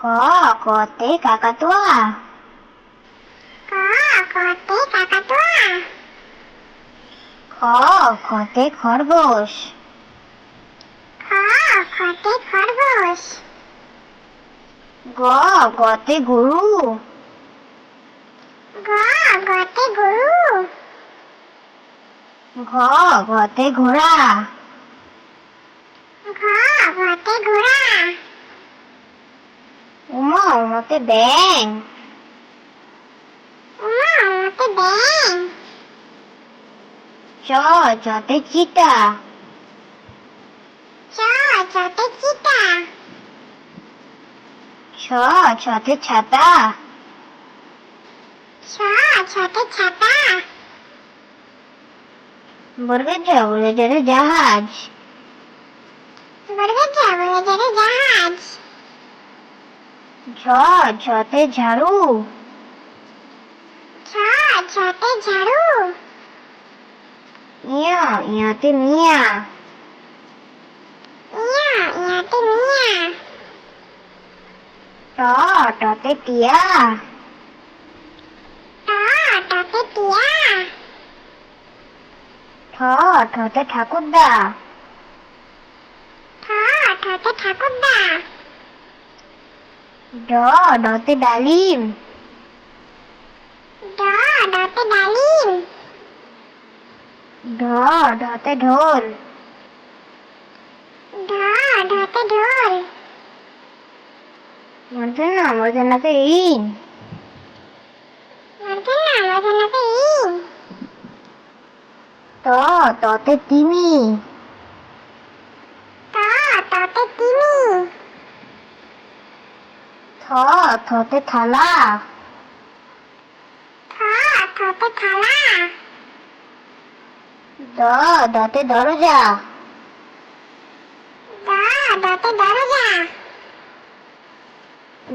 ক কতে কাকাতুয়া ক কতে কাকাতুয়া খ খতে খরগোশ খ খতে খরগোশ গ গতে গরু গ গতে গরু ঘ ঘতে ঘোড়া ঘ ঘতে ঘোড়া ব্যাং উমা উমতে ব্যাং চ চতে চিতা চ চতে চিতা ছ ছতে ছাতা ছ ছতে ছাতা বর্গের জ বর্গের জাহাজ বর্গের জ বর্গের জাহাজ ঝ ঝতে ঝাড়ু ঝাড়ু ইয়া ইয়াতে মিয়া ইয়া ইয়াতে মিয়া ট টতে টিয়া ট টতে টিয়া ঠ ঠতে ঠাকুরদা ঠ ঠতে ঠাকুরদা ড ডতে ডালিম ড ডতে ডালিম ঢ ঢতে ঢোল ঢ ঢতে ঢোল মধ্যে না মধ্যে নাতে ইন মর্দনা মর্দনাতে ইন ত ততে তিমি ত ততে তিমি থালা থতে থালা। দ, দতে দরজা।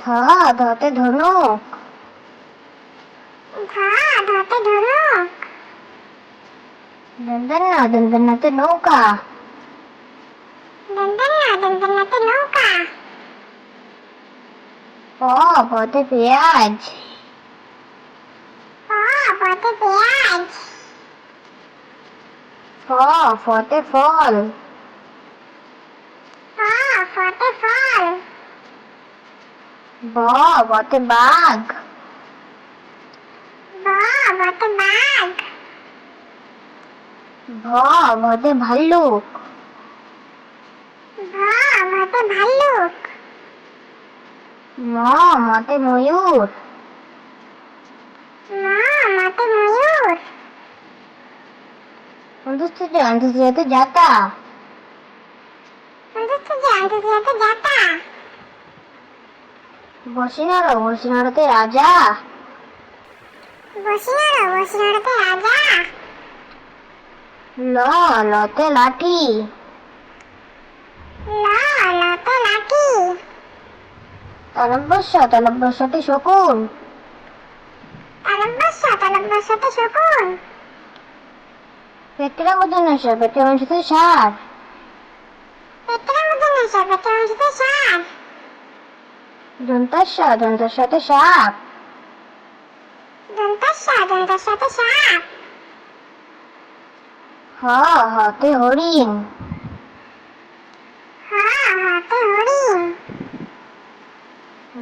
ধ, ধতে ধনুক। ধ, ধতে ধনুক। দন্তন্না দন্তন্নাতে নৌকা। দন্তনা দন্তনাতে নৌকা। প পতে পেঁয়াজ পতে পেঁয়াজ ফ ফতে ফল ফতে ফল ব বতে বাঘ বতে বাঘ ভ ভতে ভাল্লুক ভতে ভাল্লুক ম মতে ময়ূর। ম মতে ময়ূর। অন্তস্থিতে অন্তস্থিতে যাতা অন্তস্থিতে অন্তস্থিতে যাতা বসিনার বসিনারতে রাজা। বসিনার বসিনারতে রাজা। ল লতে লাঠি। ল লতে লাঠি। তালব্যস্য তালব্যস্যতে শকুন। তালব্যস্য তালব্যস্যতে শকুন। পেটরা মধ্যে নশা পেটের অংশতে সার পেটের মধ্যে নেশা পেটের অংশতে সার দন্তাস্য দন্তাস্যতে সাপ। সাপ। হ হতে হরিণ। হ হতে হরিণ।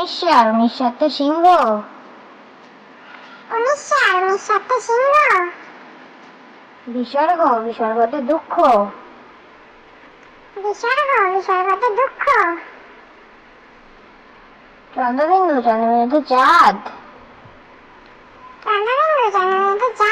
উনিশার উনিশাতে সিংহ উনিশার উনিশাতে সিংহ বিসর্গ বিসর্গতে দুঃখ বিসর্গ বিসর্গতে দুঃখ চন্দ্রবিন্দু চন্দ্রবিন্দুতে চাঁদ চন্দ্রবিন্দু চন্দ্রবিন্দু চাঁদ